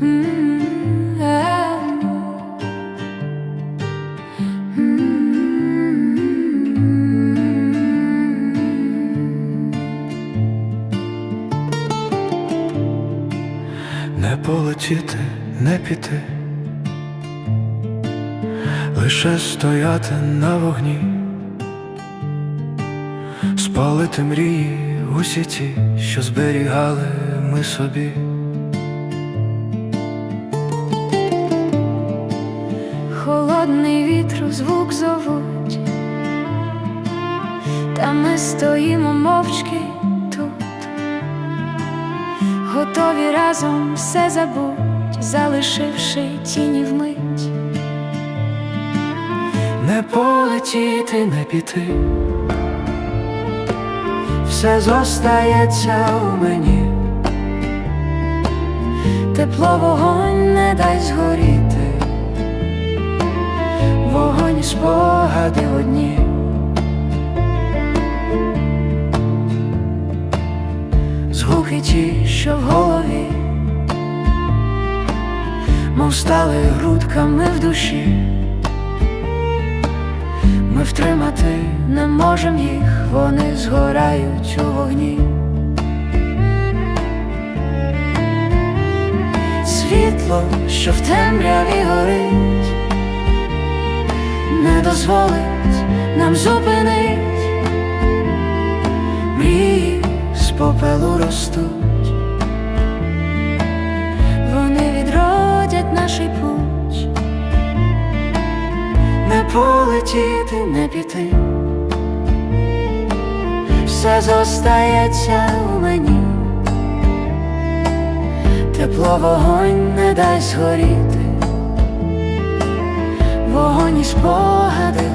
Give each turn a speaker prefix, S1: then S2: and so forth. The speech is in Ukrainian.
S1: Не полетіти, не піти, лише стояти на вогні, спалити мрії усі ті, що зберігали ми собі.
S2: Холодний вітру звук зовуть, та ми стоїмо мовчки тут, готові разом все забуть, залишивши тіні вмить.
S1: Не полетіти, не піти, все зостається у мені,
S2: Тепло вогонь не дай згоріти, спогади одні.
S1: звуки ті,
S2: що в голові,
S1: мов стали грудками в душі.
S2: ми втримати не можем їх, вони згорають у вогні. Світло, що в темряві горить, дозволить нам зупинить.
S1: Мрії з попелу ростуть,
S2: Вони відродять наш путь,
S1: не полетіти,
S2: не піти, все зостається у мені, тепло вогонь не дай згоріти, спогади.